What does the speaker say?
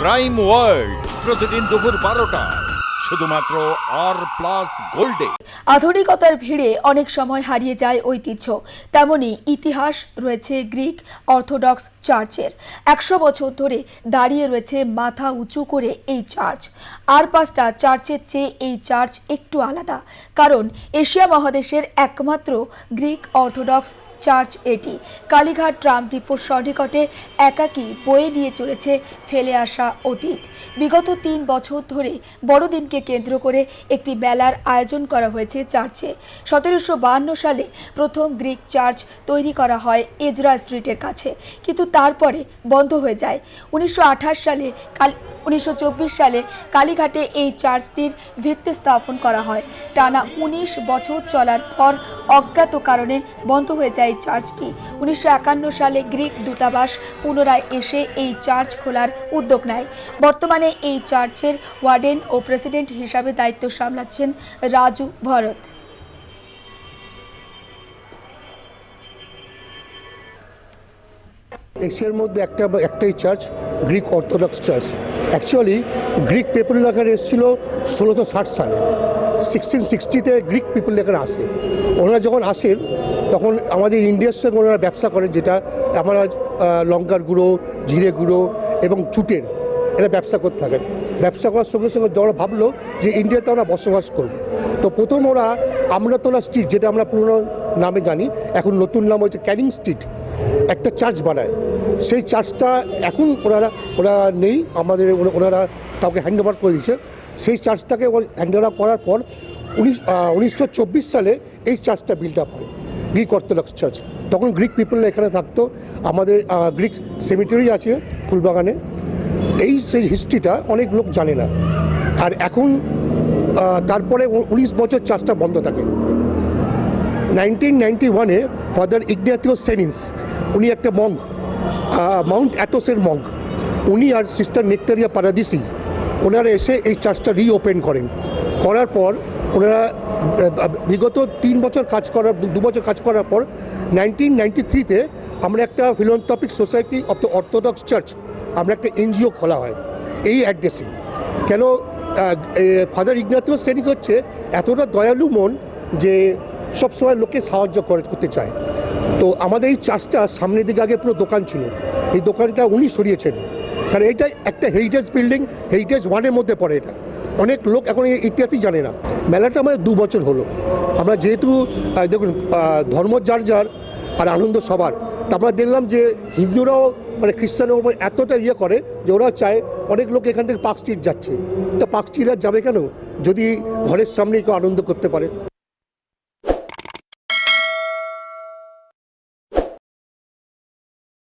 Crime world প্রতিদিন দুপুর বারোটা। শুধুমাত্র আর প্লাস গোল্ডে আধুনিকতার ভিড়ে অনেক সময় হারিয়ে যায় ঐতিহ্য। তেমনি ইতিহাস রয়েছে গ্রিক অর্থোডক্স চার্চের। একশো বছর ধরে দাঁড়িয়ে রয়েছে মাথা উঁচু করে এই চার্চ। আর পাঁচটা চার্চের চেয়ে এই চার্চ একটু আলাদা। কারণ এশিয়া মহাদেশের একমাত্র গ্রিক অর্থোডক্স চার্চ এটি। কালীঘাট ট্রাম ডিপোর সন্নিকটে একাকী বয়ে নিয়ে চলেছে ফেলে আসা অতীত। বিগত তিন বছর ধরে বড়দিনকে কেন্দ্র করে একটি মেলার আয়োজন করা হয়েছে চার্চে। সতেরোশো সালে প্রথম গ্রিক চার্চ তৈরি করা হয় এজরা স্ট্রিটের কাছে, কিন্তু তারপরে বন্ধ হয়ে যায়। উনিশশো আঠাশ সালে কাল, উনিশশো চব্বিশ সালে কালীঘাটে এই চার্চটির ভিত্তি স্থাপন করা হয়। টানা উনিশ বছর চলার পর অজ্ঞাত কারণে বন্ধ হয়ে যায় চার্চটি। উনিশশো সালে গ্রিক দূতাবাস পুনরায় এসে এই চার্চ খোলার উদ্যোগ নেয়। বর্তমানে এই চার্চের ওয়ার্ডেন ও প্রেসিডেন্ট হিসাবে দায়িত্ব সামলাচ্ছেন রাজু ভরত। এশিয়ার মধ্যে একটা একটাই church, Greek Orthodox church. Actually Greek people এখানে এসেছিল ষোলোশো ষাট সালে। সিক্সটিন সিক্সটিতে গ্রিক পিপল এখানে আসে। ওনারা যখন আসেন, তখন আমাদের ইন্ডিয়ার সঙ্গে ওনারা ব্যবসা করেন, যেটা আমরা লঙ্কার গুঁড়ো, জিরে গুঁড়ো এবং চুটের এরা ব্যবসা করতে থাকে। ব্যবসা করার সঙ্গে সঙ্গে ওরা ভাবলো যে ইন্ডিয়াতে আমরা বসবাস করব। তো প্রথম ওরা আমরাতলা স্ট্রিট যেটা আমরা পুরনো নামে জানি এখন নতুন নাম হচ্ছে ক্যানিং স্ট্রিট। একটা চার্চ বানায়। সেই চার্চটা এখন ওনারা, ওরা নেই। আমাদের ওনারা কাউকে হ্যান্ড ওভার করে দিয়েছে। সেই চার্চটাকে হ্যান্ড ওভার করার পর উনিশ উনিশশো সালে এই চার্চটা বিল্ড আপ হয়। গ্রিক অর্থোডক্স চার্চ তখন গ্রিক পিপল এখানে থাকতো। আমাদের গ্রিক সেমিটারি আছে ফুলবাগানে। এই সেই হিস্ট্রিটা অনেক লোক জানে না। আর এখন তারপরে উনিশ বছর চার্চটা বন্ধ থাকে। নাইনটিন নাইনটি ওয়ানে ফাদার ইগনাতিও সেনিন্স, উনি একটা মঙ্ক মাউন্ট অ্যাথোসের মঙ্ক উনি আর সিস্টার নেক্টারিয়া পারাদিসি, ওনারা এসে এই চার্চটা রিওপেন করেন। করার পর ওনারা বিগত তিন বছর কাজ করার, দু- বছর কাজ করার পর নাইনটিন নাইনটি থ্রিতে আমরা একটা philanthropic society of the Orthodox church, আমরা একটা এনজিও খোলা হয়, এই অ্যাড্রেসে। কেন ফাদার ইগনাতিও সেনিস হচ্ছে এতটা দয়ালু মন যে সবসময় লোকে সাহায্য করে, করতে চায়। তো আমাদের এই চার্চটা সামনের দিকে আগে পুরো দোকান ছিল। এই দোকানটা উনি সরিয়েছেন। কারণ এটা একটা হেরিটেজ বিল্ডিং হেরিটেজ ওয়ানের মধ্যে পড়ে এটা। অনেক লোক এখন এই ইতিহাসই জানে না। মেলাটা আমাদের দু বছর হলো। আমরা যেহেতু দেখুন ধর্ম যার যার আর আনন্দ সবার, তা আমরা দেখলাম যে হিন্দুরাও মানে খ্রিস্টানও এতটা ইয়ে করে যে ওরা চায় অনেক লোক এখান থেকে পার্ক স্ট্রিট যাচ্ছে। তা পার্ক স্ট্রিট আর যাবে কেন? যদি ঘরের সামনে কেউ আনন্দ করতে পারে।